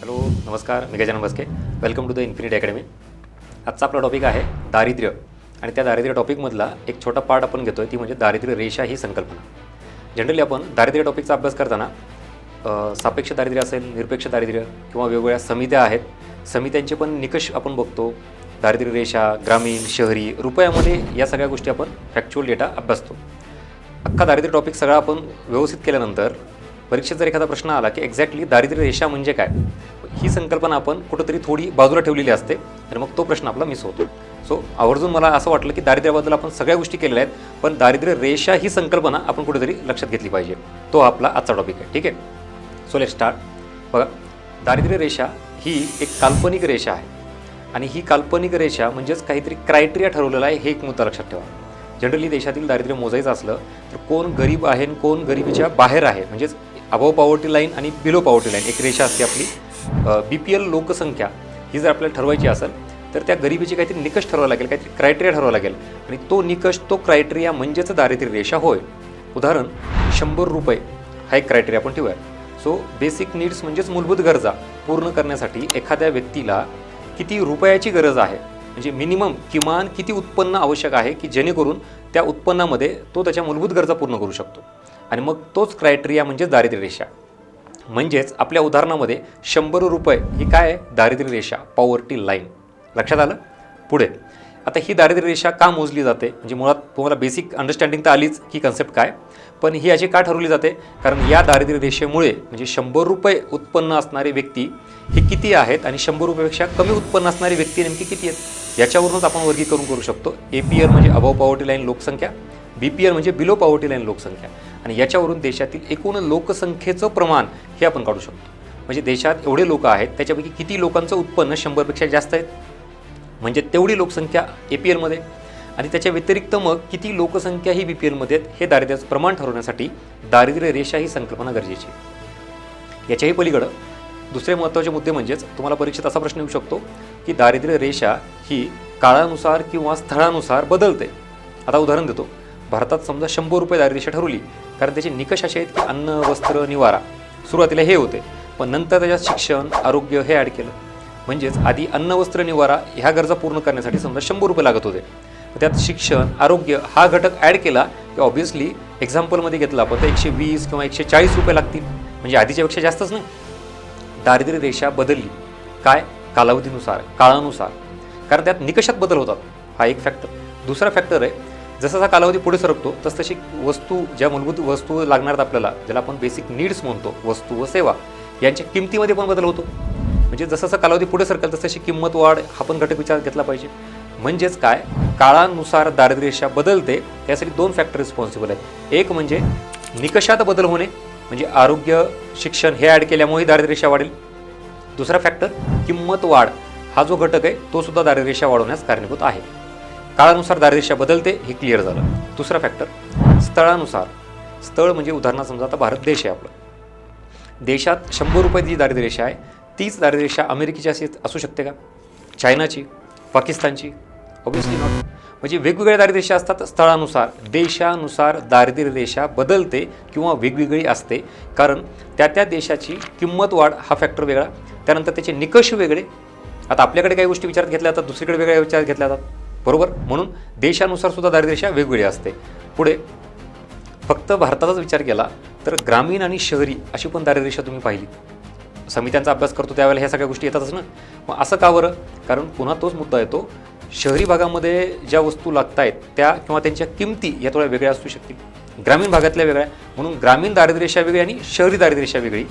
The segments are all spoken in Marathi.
हॅलो नमस्कार मी Gajanan Basake. Welcome to the infinity academy आजचा आपला टॉपिक आहे दारिद्र्य. आणि त्या दारिद्र्य टॉपिकमधला एक छोटा पार्ट आपण घेतो आहे ती म्हणजे दारिद्र्य रेषा ही संकल्पना. जनरली आपण दारिद्र्य टॉपिकचा अभ्यास करताना सापेक्ष दारिद्र्य असेल निरपेक्ष दारिद्र्य किंवा वेगवेगळ्या समित्या आहेत समित्यांचे पण निकष आपण बघतो. दारिद्र्य रेषा ग्रामीण शहरी रुपयामध्ये या सगळ्या गोष्टी आपण फॅक्च्युअल डेटा अभ्यासतो. अख्खा दारिद्र्य टॉपिक सगळा आपण व्यवस्थित केल्यानंतर परीक्षेत जर एखादा प्रश्न आला की एक्झॅक्टली दारिद्र्य रेषा म्हणजे काय ही संकल्पना आपण कुठंतरी थोडी बाजूला ठेवलेली असते तर मग तो प्रश्न आपला मिस होतो. सो आवर्जून मला असं वाटलं की दारिद्र्याबद्दल आपण सगळ्या गोष्टी केलेल्या आहेत पण दारिद्र्य रेषा ही संकल्पना आपण कुठेतरी लक्षात घेतली पाहिजे. तो आपला आजचा टॉपिक आहे ठीक आहे? सो लेट स्टार्ट बघा दारिद्र्य रेषा ही एक काल्पनिक रेषा आहे आणि ही काल्पनिक रेषा म्हणजेच काहीतरी क्रायटेरिया ठरवलेला आहे हे एक मुद्दा लक्षात ठेवा. जनरली देशातील दारिद्र्य मोजायचं असलं तर कोण गरीब आहे आणि कोण गरिबीच्या बाहेर आहे म्हणजेच अबव पॉवर्टी लाईन आणि बिलो पॉवर्टी लाईन एक रेषा असते आपली. बी पी एल लोकसंख्या ही जर आपल्याला ठरवायची असेल तर त्या गरिबीचे काहीतरी निकष ठरवावं लागेल काहीतरी क्रायटेरिया ठरवावं लागेल. आणि तो निकष तो क्रायटेरिया म्हणजेच दारिद्र्य रेषा होय. उदाहरण शंभर रुपये हा एक क्रायटेरिया आपण ठेवूया सो बेसिक नीड्स म्हणजेच मूलभूत गरजा पूर्ण करण्यासाठी एखाद्या व्यक्तीला किती रुपयाची गरज आहे? म्हणजे मिनिमम किमान किती उत्पन्न आवश्यक आहे की जेणेकरून त्या उत्पन्नामध्ये तो त्याच्या मूलभूत गरजा पूर्ण करू शकतो. आणि मग तोच क्रायटेरिया म्हणजे दारिद्र्य रेषा. म्हणजेच आपल्या उदाहरणामध्ये शंभर रुपये ही काय आहे? दारिद्र्य रेषा पॉवर्टी लाईन लक्षात आलं? पुढे. आता ही दारिद्र्य रेषा का मोजली जाते? म्हणजे मुळात तुम्हाला बेसिक अंडरस्टँडिंग तर आलीच की कन्सेप्ट काय? पण ही अशी का ठरवली जाते? कारण या दारिद्र्य रेषेमुळे म्हणजे शंभर रुपये उत्पन्न असणारे व्यक्ती हे किती आहेत आणि शंभर रुपयापेक्षा कमी उत्पन्न असणारी व्यक्ती नेमकी किती आहेत? याच्यावरूनच आपण वर्गीकरण करू शकतो. ए पी एल म्हणजे अबव पॉवर्टी लाईन लोकसंख्या बी पी एल म्हणजे बिलो पॉवर्टी लाईन लोकसंख्या. आणि याच्यावरून देशातील एकूण लोकसंख्येचं प्रमाण हे आपण काढू शकतो. म्हणजे देशात एवढे लोक आहेत त्याच्यापैकी किती लोकांचं उत्पन्न शंभरपेक्षा जास्त आहेत? म्हणजे तेवढी लोकसंख्या ए पी एलमध्ये आणि त्याच्या व्यतिरिक्त मग किती लोकसंख्या ही बी पी एलमध्ये आहेत हे दारिद्र्याचं प्रमाण ठरवण्यासाठी दारिद्र्य रेषा ही संकल्पना गरजेची आहे. याच्याही पलीकडं दुसरे महत्त्वाचे मुद्दे म्हणजेच तुम्हाला परीक्षेत असा प्रश्न येऊ शकतो की दारिद्र्य रेषा ही काळानुसार किंवा स्थळानुसार बदलते. आता उदाहरण देतो. भारतात समजा शंभर रुपये दारिद्र्य रेषा ठरवली कारण त्याचे निकष असे आहेत की अन्न वस्त्र निवारा. सुरुवातीला हे होते पण नंतर त्याच्यात शिक्षण आरोग्य हे ॲड केलं. म्हणजेच आधी अन्न वस्त्र निवारा ह्या गरजा पूर्ण करण्यासाठी समजा शंभर रुपये लागत होते. त्यात शिक्षण आरोग्य हा घटक ॲड केला की ऑब्व्हियसली एक्झाम्पलमध्ये घेतला आपण तर एकशे वीस किंवा एकशे चाळीस रुपये लागतील. म्हणजे आधीच्यापेक्षा जास्तच नाही. दारिद्र्य रेषा बदलली. काय? कालावधीनुसार काळानुसार. कारण त्यात निकषात बदल होतात. हा एक फॅक्टर दुसरा फॅक्टर आहे जसा जसा कालावधी पुढे सरकतो तस तशी वस्तू ज्या मूलभूत वस्तू लागणार आहेत आपल्याला ज्याला आपण बेसिक नीड्स म्हणतो वस्तू व सेवा यांच्या किमतीमध्ये पण बदल होतो. म्हणजे जसं कालावधी पुढे सरकेल तशी किंमत वाढ हा पण घटक विचार घेतला पाहिजे. म्हणजेच काय? काळानुसार दारिद्र्य रेषा बदलते त्यासाठी दोन फॅक्टर रिस्पॉन्सिबल आहेत. एक म्हणजे निकषात बदल होणे म्हणजे आरोग्य शिक्षण हे ॲड केल्यामुळे दारिद्र्य वाढेल. दुसरा फॅक्टर किंमत वाढ. हा जो घटक आहे तो सुद्धा दारिद्र्य वाढवण्यास कारणीभूत आहे. काळानुसार दारिद्र्य बदलते हे क्लिअर झालं. दुसरा फॅक्टर स्थळानुसार. स्थळ म्हणजे उदाहरणार्थ समजा आता भारत देश आहे आपलं. देशात शंभर रुपयाची जी दारिद्र्य रेषा आहे तीच दारिद्र्य रेषा अमेरिकेची अशी असू शकते का? चायनाची पाकिस्तानची ऑब्व्हियसली नॉट म्हणजे वेगवेगळ्या दारिद्र्यरेषा असतात स्थळानुसार. देशानुसार दारिद्र्य रेषा बदलते किंवा वेगवेगळी असते. कारण त्या त्या देशाची किंमत वाढ हा फॅक्टर वेगळा. त्यानंतर त्याचे निकष वेगळे. आता आपल्याकडे काही गोष्टी विचारात घेतल्या जातात दुसरीकडे वेगळ्या विचारात घेतल्या जातात. बरोबर? म्हणून देशानुसार सुद्धा दारिद्र्यरेषा वेगवेगळी असते. पुढे फक्त भारताचाच विचार केला तर ग्रामीण आणि शहरी अशी पण दारिद्र्यरेषा तुम्ही पाहिली. समित्यांचा अभ्यास करतो त्यावेळेला ह्या सगळ्या गोष्टी येतातच ना? मग असं का बरं? कारण पुन्हा तोच मुद्दा येतो. शहरी भागामध्ये ज्या वस्तू लागत आहेत त्या किंवा त्यांच्या किमती या थोड्या वेगळ्या असू शकतील. ग्रामीण भागातल्या वेगळ्या. म्हणून ग्रामीण दारिद्र्यरेषा वेगळी आणि शहरी दारिद्र्यरेषा वेगळी.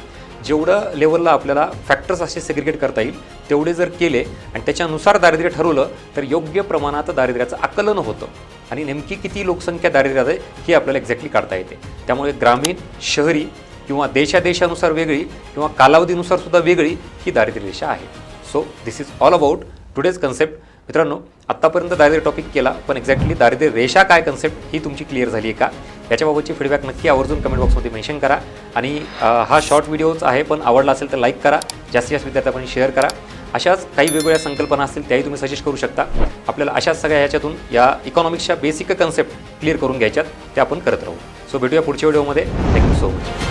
जेवढं लेवलला आपल्याला फॅक्टर्स असे सेग्रिगेट करता येईल तेवढे जर केले आणि त्याच्यानुसार दारिद्र्य ठरवलं तर योग्य प्रमाणात दारिद्र्याचं आकलन होतं. आणि नेमकी किती लोकसंख्या दारिद्र्यात आहे ही आपल्याला एक्झॅक्टली काढता येते. त्यामुळे ग्रामीण शहरी किंवा देशादेशानुसार वेगळी किंवा कालावधीनुसार सुद्धा वेगळी ही दारिद्र्य रेषा आहे. So this is all about today's concept मित्रांनो आत्तापर्यंत दारिद्र्य टॉपिक केला पण एक्झॅक्टली दारिद्र्य रेषा काय कन्सेप्ट ही तुमची क्लिअर झाली आहे का? याच्याबाबतची फीडबॅक नक्की आवर्जून कमेंट बॉक्समध्ये मेन्शन करा. आणि हा शॉर्ट व्हिडिओच आहे पण आवडला असेल तर लाईक करा. जास्तीत जास्त विद्यार्थ्यांनी शेअर करा. अशाच काही वेगवेगळ्या संकल्पना असतील त्याही तुम्ही सजेस्ट करू शकता. आपल्याला अशाच सगळ्या ह्याच्यातून या इकॉनॉमिक्सच्या बेसिक कन्सेप्ट क्लिअर करून घ्यायच्यात. त्या आपण करत राहू. सो भेटूया पुढच्या व्हिडिओमध्ये थँक्यू सो मच